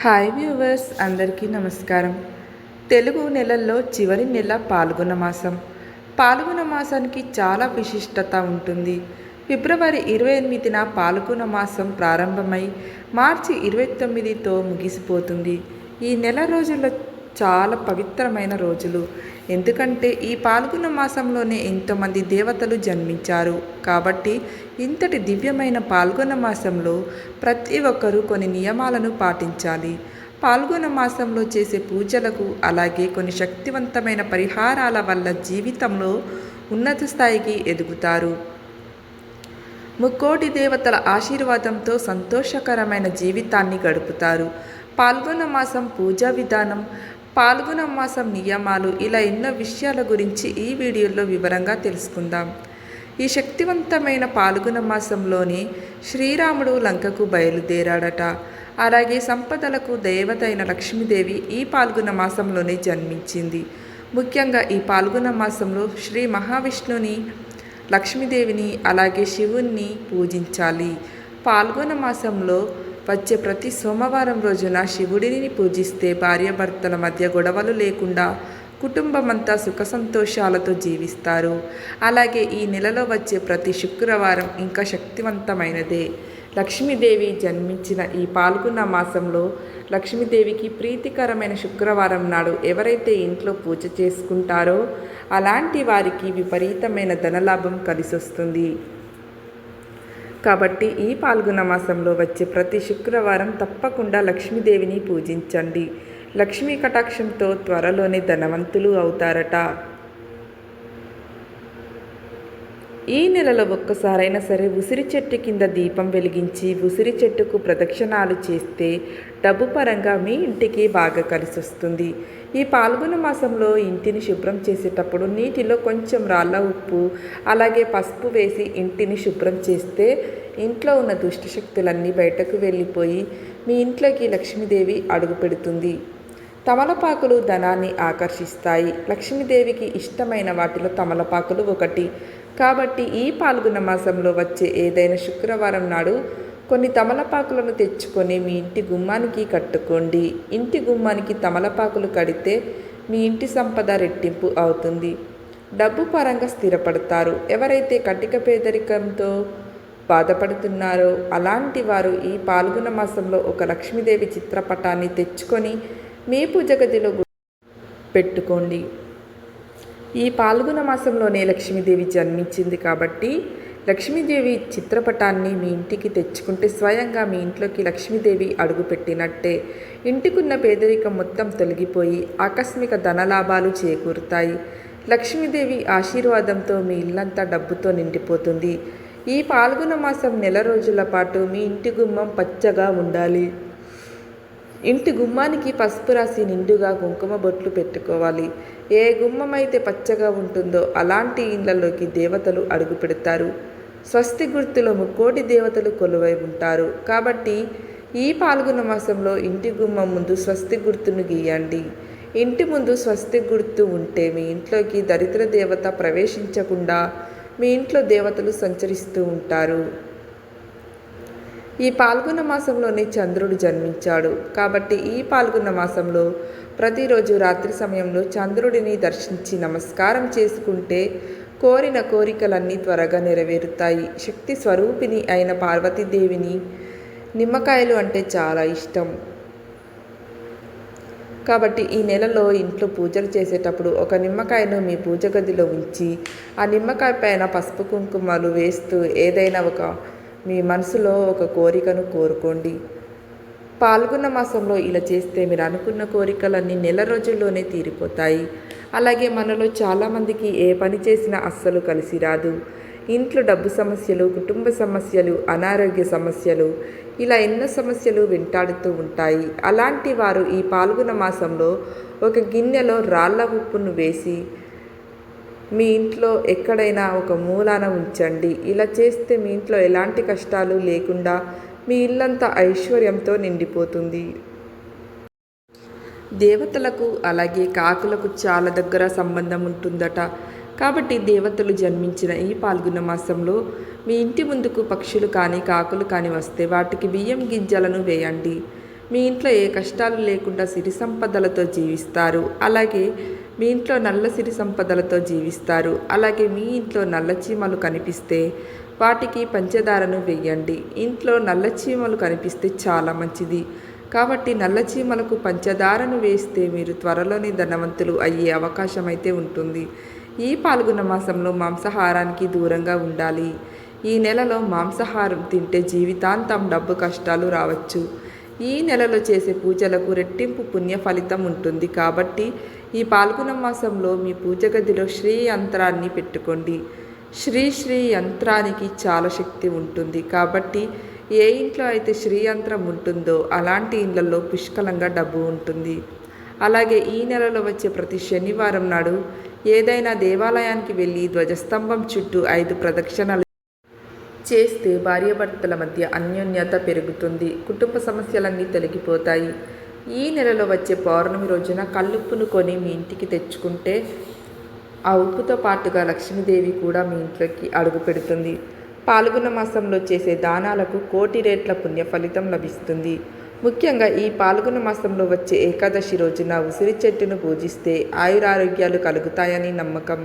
Hi viewers అందరికీ నమస్కారం. తెలుగు నెలల్లో చివరి నెల పాల్గొన మాసం. పాల్గొన మాసానికి చాలా విశిష్టత ఉంటుంది. ఫిబ్రవరి ఇరవై ఎనిమిదిన పాల్గొన మాసం ప్రారంభమై మార్చి ఇరవై తొమ్మిదితో ముగిసిపోతుంది. ఈ నెల రోజుల్లో చాలా పవిత్రమైన రోజులు. ఎందుకంటే ఈ పాల్గొన మాసంలోనే ఎంతోమంది దేవతలు జన్మించారు. కాబట్టి ఇంతటి దివ్యమైన పాల్గొన మాసంలో ప్రతి ఒక్కరూ కొన్ని నియమాలను పాటించాలి. పాల్గొన మాసంలో చేసే పూజలకు అలాగే కొన్ని శక్తివంతమైన పరిహారాల వల్ల జీవితంలో ఉన్నత స్థాయికి ఎదుగుతారు. ముక్కోటి దేవతల ఆశీర్వాదంతో సంతోషకరమైన జీవితాన్ని గడుపుతారు. పాల్గొన మాసం పూజా విధానం పాల్గొన మాసం నియమాలు ఇలా ఎన్నో విషయాల గురించి ఈ వీడియోలో వివరంగా తెలుసుకుందాం. ఈ శక్తివంతమైన పాల్గొన మాసంలోని శ్రీరాముడు లంకకు బయలుదేరాడట. అలాగే సంపదలకు దేవత అయిన లక్ష్మీదేవి ఈ పాల్గొన మాసంలోనే జన్మించింది. ముఖ్యంగా ఈ పాల్గొన మాసంలో శ్రీ మహావిష్ణుని లక్ష్మీదేవిని అలాగే శివుణ్ణి పూజించాలి. పాల్గొన మాసంలో వచ్చే ప్రతి సోమవారం రోజున శివుడిని పూజిస్తే భార్యాభర్తల మధ్య గొడవలు లేకుండా కుటుంబమంతా సుఖ సంతోషాలతో జీవిస్తారు. అలాగే ఈ నెలలో వచ్చే ప్రతి శుక్రవారం ఇంకా శక్తివంతమైనదే. లక్ష్మీదేవి జన్మించిన ఈ పాల్గొన్న మాసంలో లక్ష్మీదేవికి ప్రీతికరమైన శుక్రవారం నాడు ఎవరైతే ఇంట్లో పూజ చేసుకుంటారో అలాంటి వారికి విపరీతమైన ధనలాభం కలిసొస్తుంది. కాబట్టి ఈ పాల్గొన మాసంలో వచ్చే ప్రతి శుక్రవారం తప్పకుండా లక్ష్మీదేవిని పూజించండి. లక్ష్మీ కటాక్షంతో త్వరలోనే ధనవంతులు అవుతారట. ఈ నెలలో ఒక్కసారైనా సరే ఉసిరి చెట్టు కింద దీపం వెలిగించి ఉసిరి చెట్టుకు ప్రదక్షిణాలు చేస్తే డబ్బు పరంగా మీ ఇంటికి బాగా కలిసి వస్తుంది ఈ పాల్గొన మాసంలో ఇంటిని శుభ్రం చేసేటప్పుడు నీటిలో కొంచెం రాళ్ళ ఉప్పు అలాగే పసుపు వేసి ఇంటిని శుభ్రం చేస్తే ఇంట్లో ఉన్న దుష్టశక్తులన్నీ బయటకు వెళ్ళిపోయి మీ ఇంట్లోకి లక్ష్మీదేవి అడుగు పెడుతుంది. తమలపాకులు ధనాన్ని ఆకర్షిస్తాయి. లక్ష్మీదేవికి ఇష్టమైన వాటిలో తమలపాకులు ఒకటి. కాబట్టి ఈ పాల్గొన మాసంలో వచ్చే ఏదైనా శుక్రవారం నాడు కొన్ని తమలపాకులను తెచ్చుకొని మీ ఇంటి గుమ్మానికి కట్టుకోండి. ఇంటి గుమ్మానికి తమలపాకులు కడితే మీ ఇంటి సంపద రెట్టింపు అవుతుంది. డబ్బు పరంగా స్థిరపడతారు. ఎవరైతే కటిక పేదరికంతో బాధపడుతున్నారో అలాంటి వారు ఈ పాల్గొన మాసంలో ఒక లక్ష్మీదేవి చిత్రపటాన్ని తెచ్చుకొని మీ పూజ గదిలో పెట్టుకోండి. ఈ పాల్గొన మాసంలోనే లక్ష్మీదేవి జన్మించింది కాబట్టి లక్ష్మీదేవి చిత్రపటాన్ని మీ ఇంటికి తెచ్చుకుంటే స్వయంగా మీ ఇంట్లోకి లక్ష్మీదేవి అడుగుపెట్టినట్టే. ఇంటికున్న పేదరికం మొత్తం తొలగిపోయి ఆకస్మిక ధనలాభాలు చేకూరుతాయి. లక్ష్మీదేవి ఆశీర్వాదంతో మీ ఇల్లంతా డబ్బుతో నిండిపోతుంది. ఈ పాల్గొన మాసం నెల రోజుల పాటు మీ ఇంటి గుమ్మం పచ్చగా ఉండాలి. ఇంటి గుమ్మానికి పసుపు రాసి నిండుగా కుంకుమ బొట్లు పెట్టుకోవాలి. ఏ గుమ్మం అయితే పచ్చగా ఉంటుందో అలాంటి ఇళ్ళలోకి దేవతలు అడుగు పెడతారు స్వస్తి గుర్తులో ముక్కోటి దేవతలు కొలువై ఉంటారు. కాబట్టి ఈ పాల్గొన మాసంలో ఇంటి గుమ్మం ముందు స్వస్తి గుర్తును గీయండి. ఇంటి ముందు స్వస్తి గుర్తు ఉంటే మీ ఇంట్లోకి దరిద్ర దేవత ప్రవేశించకుండా మీ ఇంట్లో దేవతలు సంచరిస్తూ ఉంటారు. ఈ పాల్గొన మాసంలోనే చంద్రుడు జన్మించాడు. కాబట్టి ఈ పాల్గొన మాసంలో ప్రతిరోజు రాత్రి సమయంలో చంద్రుడిని దర్శించి నమస్కారం చేసుకుంటే కోరిన కోరికలన్నీ త్వరగా నెరవేరుతాయి. శక్తి స్వరూపిణి అయిన పార్వతీదేవిని నిమ్మకాయలు అంటే చాలా ఇష్టం. కాబట్టి ఈ నెలలో ఇంట్లో పూజలు చేసేటప్పుడు ఒక నిమ్మకాయను మీ పూజ గదిలో ఉంచి ఆ నిమ్మకాయ పైన పసుపు కుంకుమలు వేస్తూ ఏదైనా ఒక మీ మనసులో ఒక కోరికను కోరుకోండి. పాల్గొన్న మాసంలో ఇలా చేస్తే మీరు అనుకున్న కోరికలన్నీ నెల రోజుల్లోనే తీరిపోతాయి. అలాగే మనలో చాలామందికి ఏ పని చేసినా అస్సలు కలిసి రాదు. ఇంట్లో డబ్బు సమస్యలు కుటుంబ సమస్యలు అనారోగ్య సమస్యలు ఇలా ఎన్నో సమస్యలు వెంటాడుతూ ఉంటాయి. అలాంటి వారు ఈ పాల్గొన మాసంలో ఒక గిన్నెలో రాళ్ళ ఉప్పును వేసి మీ ఇంట్లో ఎక్కడైనా ఒక మూలాన ఉంచండి. ఇలా చేస్తే మీ ఇంట్లో ఎలాంటి కష్టాలు లేకుండా మీ ఇల్లంతా ఐశ్వర్యంతో నిండిపోతుంది. దేవతలకు అలాగే కాకులకు చాలా దగ్గర సంబంధం ఉంటుందట. కాబట్టి దేవతలు జన్మించిన ఈ పాల్గొన మాసంలో మీ ఇంటి ముందుకు పక్షులు కానీ కాకులు కానీ వస్తే వాటికి బియ్యం గింజలను వేయండి. మీ ఇంట్లో ఏ కష్టాలు లేకుండా సిరి సంపదలతో జీవిస్తారు. అలాగే మీ ఇంట్లో నల్ల సిరి సంపదలతో జీవిస్తారు. అలాగే మీ ఇంట్లో నల్ల చీమలు కనిపిస్తే వాటికి పంచదారను వేయండి. ఇంట్లో నల్ల చీమలు కనిపిస్తే చాలా మంచిది. కాబట్టి నల్ల చీమలకు పంచదారను వేస్తే మీరు త్వరలోనే ధనవంతులు అయ్యే అవకాశం అయితే ఉంటుంది. ఈ పాల్గొన మాసంలో మాంసాహారానికి దూరంగా ఉండాలి. ఈ నెలలో మాంసాహారం తింటే జీవితాంతం డబ్బు కష్టాలు రావచ్చు. ఈ నెలలో చేసే పూజలకు రెట్టింపు పుణ్య ఫలితం ఉంటుంది కాబట్టి ఈ పాల్గొన మాసంలో మీ పూజ గదిలో శ్రీ యంత్రాన్ని పెట్టుకోండి. శ్రీ శ్రీ యంత్రానికి చాలా శక్తి ఉంటుంది కాబట్టి ఏ ఇంట్లో అయితే శ్రీ యంత్రం ఉంటుందో అలాంటి ఇళ్ళలో పుష్కలంగా డబ్బు ఉంటుంది. అలాగే ఈ నెలలో వచ్చే ప్రతి శనివారం నాడు ఏదైనా దేవాలయానికి వెళ్ళి ధ్వజస్తంభం చుట్టూ ఐదు ప్రదక్షిణలు చేస్తే భార్యాభర్తల మధ్య అన్యోన్యత పెరుగుతుంది. కుటుంబ సమస్యలన్నీ తొలగిపోతాయి. ఈ నెలలో వచ్చే పౌర్ణమి రోజున కళ్ళుప్పును కొని మీ ఇంటికి తెచ్చుకుంటే ఆ ఉప్పుతో పాటుగా లక్ష్మీదేవి కూడా మీ ఇంట్లోకి అడుగు పెడుతుంది. పాల్గొన మాసంలో చేసే దానాలకు కోటి రేట్ల పుణ్య ఫలితం లభిస్తుంది. ముఖ్యంగా ఈ పాల్గొన మాసంలో వచ్చే ఏకాదశి రోజున ఉసిరి చెట్టును పూజిస్తే ఆయురారోగ్యాలు కలుగుతాయని నమ్మకం.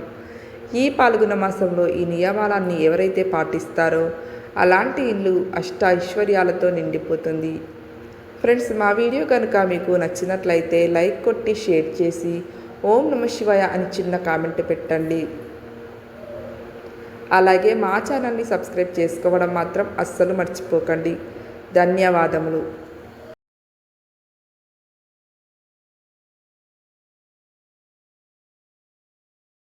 ఈ పాల్గొన మాసంలో ఈ నియమాలన్నీ ఎవరైతే పాటిస్తారో అలాంటి ఇల్లు అష్ట ఐశ్వర్యాలతో నిండిపోతుంది. ఫ్రెండ్స్ మా వీడియో కనుక మీకు నచ్చినట్లయితే లైక్ కొట్టి షేర్ చేసి ఓం నమ శివాయ అని చిన్న కామెంట్ పెట్టండి. అలాగే మా ఛానల్ని సబ్స్క్రైబ్ చేసుకోవడం మాత్రం అస్సలు మర్చిపోకండి. ధన్యవాదములు.